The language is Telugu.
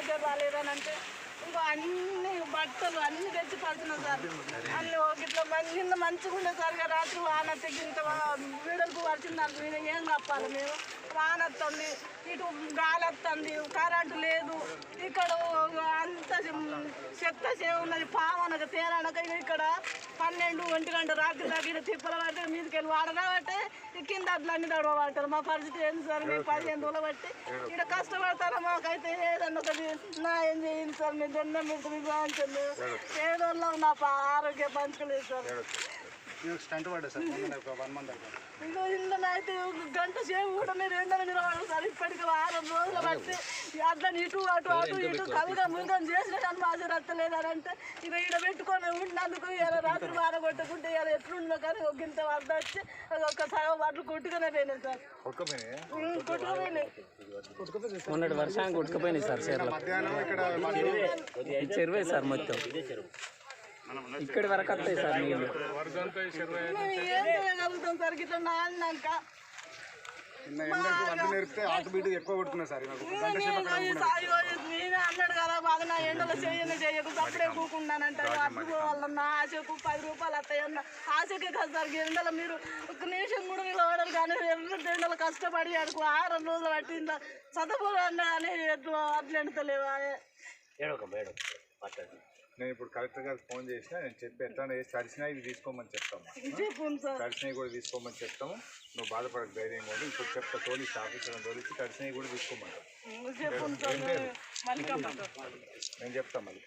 దగ్గర రాలేదని అంటే ఇంకా అన్ని బట్టలు అన్ని తెచ్చి పడుతున్నాం సార్. అన్ని ఒక ఇట్లా నిన్న మంచిగా ఉండే సార్ ఇక రాత్రి వాన తెగింత వీడలకు వచ్చింది నాకు నేను ఏం కప్పాలి మేము? వాన వస్తుంది ఇటు గాలి వస్తుంది కరెంటు లేదు. ఇక్కడ చెత్త చే ఉన్నది పావనక తేరానక ఇక ఇక్కడ. పన్నెండు ఒంటి గంట రాత్రి దాకా ఇక్కడ తిప్పల పడితే మీదకి వెళ్ళి వాడరాబట్టే కింద అట్లా అన్ని దడవబడతారు మా పరిస్థితి ఏంది సార్? మేము పదిహేను రోజులు బట్టి ఇక్కడ కష్టపడతారా మాకైతే? ఏదన్నా ఒకటి న్యాయం చేయండి సార్. మీ దండం పెట్టి మీ బాగుంటుంది ఏదో నా పా- ఆరోగ్య పంచుకోలేదు సార్. స్టంట్ పడ్డా సార్? ఒక వన్ మంత్ ఇంకో గంట సేపు కూడా మీరు ఎండలు నిలబడరు సార్. ఇప్పటికి వారం రోజులు అట్లా ఇటు అటు అటు ఇటు కలుగా ముందని చేసిన కానీ మాజీ ఇక పెట్టుకొని ఉన్నందుకు ఇలా రాత్రి వార కొట్టుకుంటే ఇలా ఎట్లుందో కానీ ఒక ఇంత వద్ద వచ్చి ఒక సగం వాటిని కొట్టుకునే పోయినాయి సార్. ఉమ్, కొట్టుకుపోయినాయి. మొన్నటి వర్షానికి ఉడకపోయినాయి సార్. చెరువే సార్ మొత్తం. ఇక్కడి వరకు వస్తాయి సార్ నీళ్ళు. ఇట్లా నేనే అన్నాడు కదా బాగా నా ఎండలో చేయను చేయకు అప్పుడే కూకున్నానంటే అప్పుడు పోవాలన్న ఆశకు పది రూపాయలు వస్తాయన్న ఆశకే కదా సార్ ఎండలో మీరు ఒక నిమిషం కూడా నిలబడరు కానీ ఎండలో కష్టపడి అడుగు ఆరు రోజులు పట్టిందా? చదవకుండా అని ఎట్లా అట్లా ఎండతలేవా నేను ఇప్పుడు కలెక్టర్ గారికి ఫోన్ చేసిన నేను చెప్పి ఎట్లా చేసి తడిసినా ఇది తీసుకోమని చెప్తాము. చెప్పు సార్. తడిసినవి కూడా తీసుకోమని చెప్తాము. నువ్వు బాధపడక ధైర్యం కూడా ఇప్పుడు చెప్తా తోలిసి ఆఫీసర్ తోలిసి తడిసినవి కూడా తీసుకోమంటాం చెప్పు నేను చెప్తాను మళ్ళీ